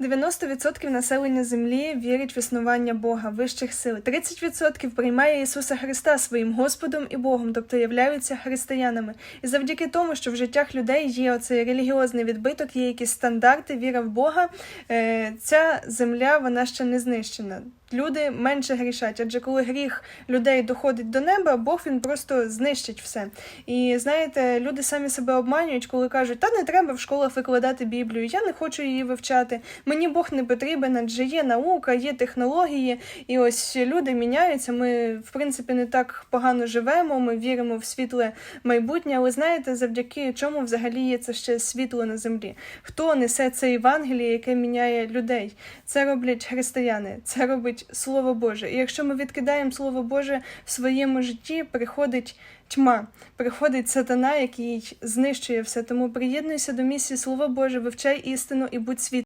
90% населення землі вірить в існування Бога, вищих сил. 30% приймає Ісуса Христа своїм Господом і Богом, тобто являються християнами. І завдяки тому, що в життях людей є оцей релігіозний відбиток, є якісь стандарти, віра в Бога, е, ця земля вона ще не знищена. Люди менше грішать, адже коли гріх людей доходить до неба, Бог він просто знищить все. І знаєте, люди самі себе обманюють, коли кажуть, та не треба в школах викладати Біблію, я не хочу її вивчати. Мені Бог не потрібен, адже є наука, є технології, і ось люди міняються. Ми, в принципі, не так погано живемо. Ми віримо в світле майбутнє. Але знаєте, завдяки чому взагалі є це ще світло на землі? Хто несе це Євангеліє, яке міняє людей? Це роблять християни, це робить Слово Боже. І якщо ми відкидаємо Слово Боже в своєму житті, приходить тьма, приходить сатана, який знищує все. Тому приєднуйся до місії Слово Боже, вивчай істину і будь світ.